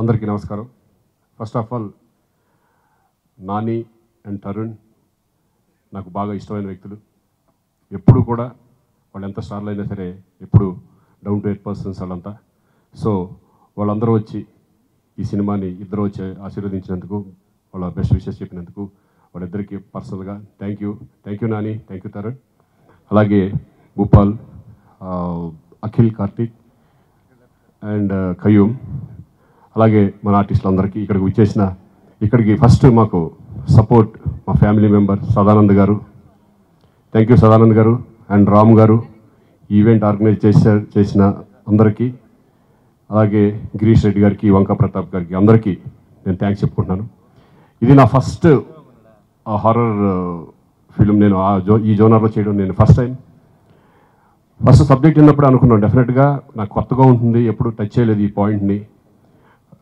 అందరికీ నమస్కారం. First of all Nani and Tarun నాకు బాగా ఇష్టమైన వ్యక్తులు. ఎప్పుడు కూడా వాళ్ళు ఎంత స్టార్లు అయినా సరే ఎప్పుడు డౌన్ టు ఎయిట్ పర్సన్స్ వాళ్ళంతా. సో వాళ్ళందరూ వచ్చి ఈ సినిమాని ఇద్దరు వచ్చి ఆశీర్వదించినందుకు వాళ్ళ బెస్ట్ విషెస్ చెప్పినందుకు వాళ్ళిద్దరికీ పర్సనల్గా thank you thank you Nani. Thank you Tarun అలాగే భూపాల్ అఖిల్ కార్తీక్ అండ్ కయ్యూమ్ అలాగే మన ఆర్టిస్టులందరికీ ఇక్కడికి వచ్చేసిన ఇక్కడికి ఫస్ట్ మాకు సపోర్ట్ మా ఫ్యామిలీ మెంబర్ సదానంద్ గారు. థ్యాంక్ యూ సదానంద్ గారు అండ్ రామ్ గారు. ఈవెంట్ ఆర్గనైజ్ చేసే చేసిన అందరికీ అలాగే గిరీష్ రెడ్డి గారికి వంక ప్రతాప్ గారికి అందరికీ నేను థ్యాంక్స్ చెప్పుకుంటున్నాను. ఇది నా ఫస్ట్ హారర్ ఫిలిం నేను ఆ జో ఈ జోనర్లో చేయడం నేను ఫస్ట్ టైం ఫస్ట్ సబ్జెక్ట్ విన్నప్పుడు అనుకున్నాను డెఫినెట్గా నాకు కొత్తగా ఉంటుంది ఎప్పుడు టచ్ చేయలేదు ఈ పాయింట్ని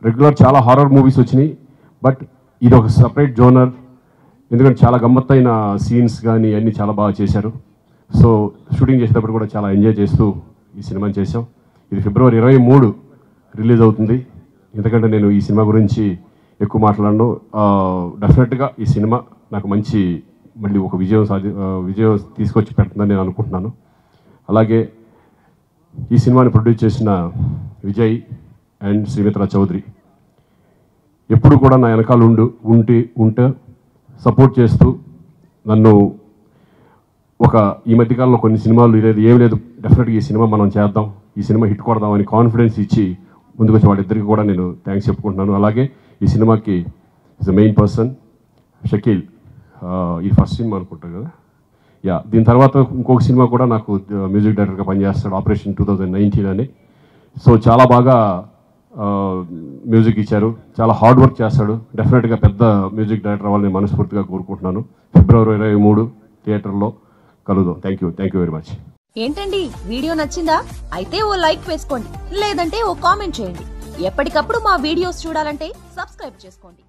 రెగ్యులర్ చాలా హారర్ మూవీస్ వచ్చినాయి బట్ ఇది ఒక సపరేట్ జోనర్ ఎందుకంటే చాలా గమ్మత్తైన సీన్స్ కానీ అన్నీ చాలా బాగా చేశారు. సో షూటింగ్ చేసేటప్పుడు కూడా చాలా ఎంజాయ్ చేస్తూ ఈ సినిమాని చేసాం ఇది ఫిబ్రవరి ఇరవై మూడు రిలీజ్ అవుతుంది. ఎందుకంటే నేను ఈ సినిమా గురించి ఎక్కువ మాట్లాడను. డెఫినెట్గా ఈ సినిమా నాకు మంచి మళ్ళీ ఒక విజయం సాధి విజయం తీసుకొచ్చి పెడుతుందని నేను అనుకుంటున్నాను. అలాగే ఈ సినిమాని ప్రొడ్యూస్ చేసిన విజయ్ అండ్ శ్రీమిత్ర చౌదరి ఎప్పుడు కూడా నా వెనకాల ఉండు ఉంటే ఉంటే సపోర్ట్ చేస్తూ నన్ను ఒక ఈ మధ్యకాలంలో కొన్ని సినిమాలు లేదు ఏం లేదు డెఫినెట్గా ఈ సినిమా మనం చేద్దాం ఈ సినిమా హిట్ కొడదాం అని కాన్ఫిడెన్స్ ఇచ్చి ముందుకు వచ్చి వాళ్ళిద్దరికి కూడా నేను థ్యాంక్స్ చెప్పుకుంటున్నాను. అలాగే ఈ సినిమాకి is the main person Shakeel ఇది ఫస్ట్ సినిమా అనుకుంటా కదా. యా దీని తర్వాత ఇంకొక సినిమా కూడా నాకు మ్యూజిక్ డైరెక్టర్గా పనిచేస్తాడు ఆపరేషన్ టూ థౌజండ్ నైన్టీన్ అని. సో చాలా బాగా మ్యూజిక్ ఇచ్చారు. చాలా హార్డ్ వర్క్ చేస్తాడు. డెఫినెట్గా పెద్ద మ్యూజిక్ డైరెక్టర్ అవ్వాలని నేను మనస్ఫూర్తిగా కోరుకుంటున్నాను. ఫిబ్రవరి ఇరవై మూడు థియేటర్లో కలుద్దాం. Thank you thank you very much. ఏంటండి? వీడియో నచ్చిందా? అయితే ఓ లైక్ వేసుకోండి. లేదంటే ఓ కామెంట్ చేయండి. ఎప్పటికప్పుడు మా వీడియోస్ చూడాలంటే సబ్స్క్రైబ్ చేసుకోండి.